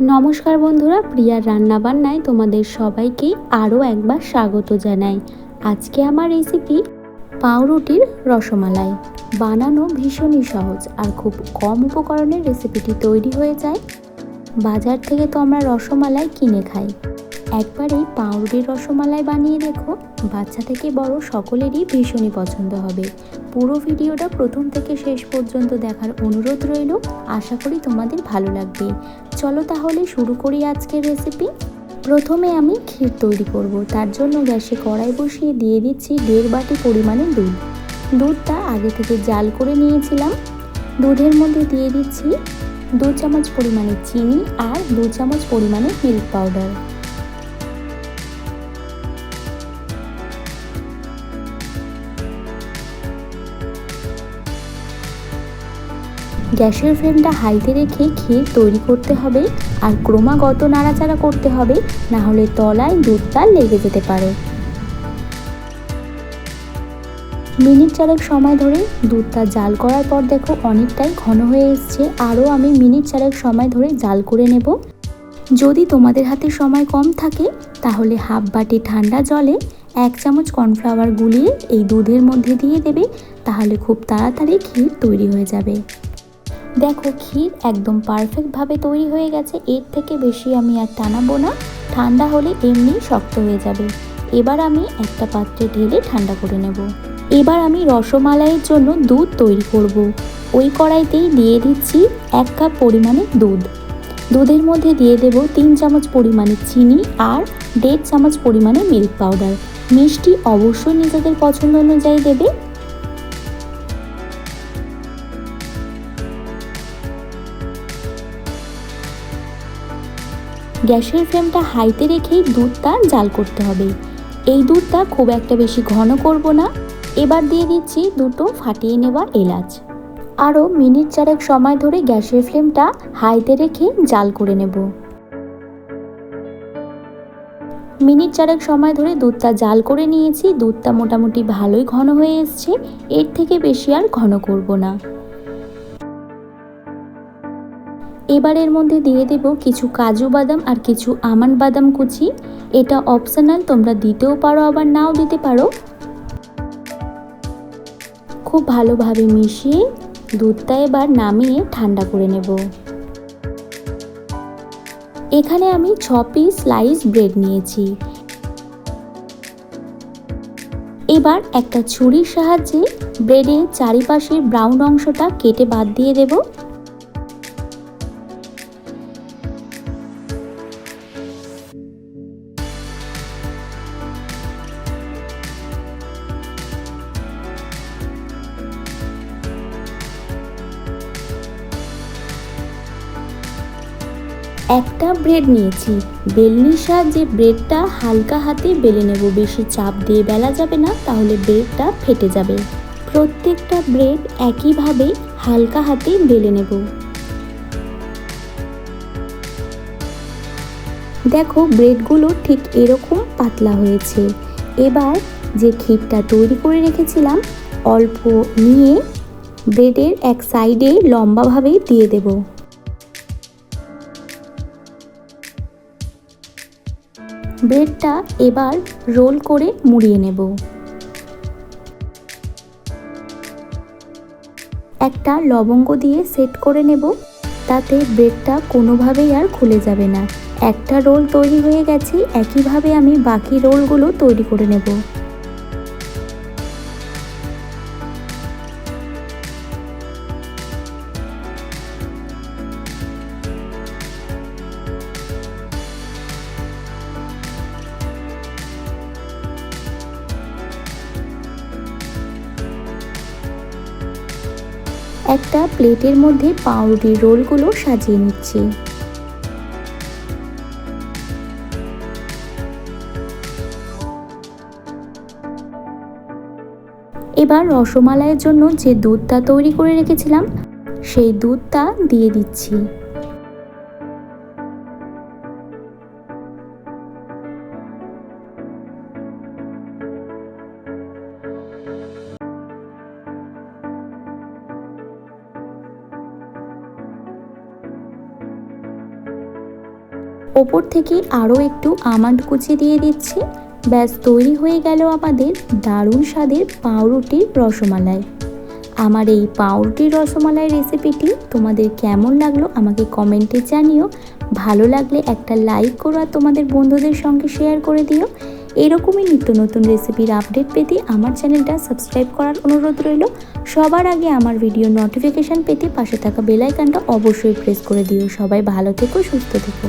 নমস্কার বন্ধুরা, প্রিয়ার রান্নাবান্নায় তোমাদের সবাইকে আরও একবার স্বাগত জানাই। আজকে আমার রেসিপি পাউরুটির রসমালাই। বানানো ভীষণই সহজ আর খুব কম উপকরণের রেসিপিটি তৈরি হয়ে যায়। বাজার থেকে তো আমরা রসমালাই কিনে খাই। একবার এই পাউরুটির রসমালাই বানিয়ে দেখো। বাচ্চা থেকে বড় সকলেরই ভীষণই পছন্দ হবে। পুরো ভিডিওটা প্রথম থেকে শেষ পর্যন্ত দেখার অনুরোধ রইল। আশা করি তোমাদের ভালো লাগবে। চলো তাহলে শুরু করি আজকের রেসিপি প্রথমে আমি ক্ষীর তৈরি করব। তার জন্য গ্যাসে কড়াই বসিয়ে দিয়ে দিচ্ছি দেড় বাটি পরিমাণে দুধ। দুধটা আগে থেকে জাল করে নিয়েছিলাম। দুধের মধ্যে দিয়ে দিচ্ছি দু চামচ পরিমাণে চিনি আর দু চামচ পরিমাণে মিল্ক পাউডার গ্যাসের ফ্লেমটা হাইতে রেখে ক্ষীর তৈরি করতে হবে আর ক্রমাগত নাড়াচাড়া করতে হবে, না হলে তলায় দুধটা লেগে যেতে পারে। মিনিট চারেক সময় ধরে দুধটা জাল করার পর দেখো অনেকটাই ঘন হয়ে এসছে। আরও আমি মিনিট চারেক সময় ধরে জাল করে নেব। যদি তোমাদের হাতে সময় কম থাকে, তাহলে হাফ বাটি ঠান্ডা জলে এক চামচ কর্নফ্লাওয়ার গুলিয়ে এই দুধের মধ্যে দিয়ে দেবে, তাহলে খুব তাড়াতাড়ি ক্ষীর তৈরি হয়ে যাবে। দেখো, ক্ষীর একদম পারফেক্টভাবে তৈরি হয়ে গেছে। এর থেকে বেশি আমি আর টানাবো না। ঠান্ডা হলে এমনি শক্ত হয়ে যাবে। এবার আমি একটা পাত্রে ঢেলে ঠান্ডা করে নেব। এবার আমি রসমালাইয়ের জন্য দুধ তৈরি করব। ওই কড়াইতেই দিয়ে দিচ্ছি এক কাপ পরিমাণে দুধ। দুধের মধ্যে দিয়ে দেব তিন চামচ পরিমাণে চিনি আর দেড় চামচ পরিমাণে মিল্ক পাউডার মিষ্টি অবশ্যই নিজেদের পছন্দ অনুযায়ী দেবে। গ্যাসের ফ্লেমটা হাইতে রেখেই দুধটা জাল করতে হবে। এই দুধটা খুব একটা বেশি ঘন করব না। এবার দিয়ে দিচ্ছি দুটো ফাটিয়ে নেওয়া এলাচ। আরও মিনিট চারেক সময় ধরে গ্যাসের ফ্লেমটা হাইতে রেখে জাল করে নেব। মিনিট চারেক সময় ধরে দুধটা জাল করে নিয়েছি। দুধটা মোটামুটি ভালোই ঘন হয়ে এসছে। এর থেকে বেশি আর ঘন করব না। এবার এর মধ্যে দিয়ে দেব কিছু কাজু বাদাম আর কিছু আমান বাদাম কুচি। এটা অপশনাল তোমরা দিতেও পারো, আবার নাও দিতে পারো। খুব ভালোভাবে মিশিয়ে দুধটা এবার নামিয়ে ঠান্ডা করে নেব। এখানে আমি ছ পিস স্লাইস ব্রেড নিয়েছি। এবার একটা ছুরির সাহায্যে ব্রেডের চারিপাশের ব্রাউন অংশটা কেটে বাদ দিয়ে দেবো। একটা ব্রেড নিয়েছি। বেলনির সাহায্যে ব্রেডটা হালকা হাতে বেলে নেব। বেশি চাপ দিয়ে বেলা যাবে না, তাহলে ব্রেডটা ফেটে যাবে। প্রত্যেকটা ব্রেড একইভাবে হালকা হাতে বেলে নেব। দেখো ব্রেডগুলো ঠিক এরকম পাতলা হয়েছে। এবার যে ক্ষীরটা তৈরি করে রেখেছিলাম, অল্প নিয়ে ব্রেডের এক সাইডে লম্বাভাবে দিয়ে দেবো। ব্রেডটা এবার রোল করে মুড়িয়ে নেব। একটা লবঙ্গ দিয়ে সেট করে নেব, তাতে ব্রেডটা কোনোভাবেই আর খুলে যাবে না। একটা রোল তৈরি হয়ে গেছে, একইভাবে আমি বাকি রোলগুলো তৈরি করে নেব। একটা প্লেটের মধ্যে পাউরুটির রোলগুলো সাজিয়ে নিচ্ছি। এবার রসমালাইয়ের জন্য যে দুধটা তৈরি করে রেখেছিলাম, সেই দুধটা দিয়ে দিচ্ছি। ওপর থেকে আরও একটু আমান্ড কুচি দিয়ে দিচ্ছি। ব্যাস, তৈরি হয়ে গেল আমাদের দারুণ স্বাদের পাউরুটির রসমালাই। আমার এই পাউরুটির রসমালাই রেসিপিটি তোমাদের কেমন লাগল আমাকে কমেন্টে জানিও। ভালো লাগলে একটা লাইক করো আর তোমাদের বন্ধুদের সঙ্গে শেয়ার করে দিও। এরকমই নিত্য নতুন রেসিপির আপডেট পেতে আমার চ্যানেলটা সাবস্ক্রাইব করার অনুরোধ রইল। সবার আগে আমার ভিডিও নোটিফিকেশান পেতে পাশে থাকা বেলাইকানটা অবশ্যই প্রেস করে দিও। সবাই ভালো থেকো, সুস্থ থেকো।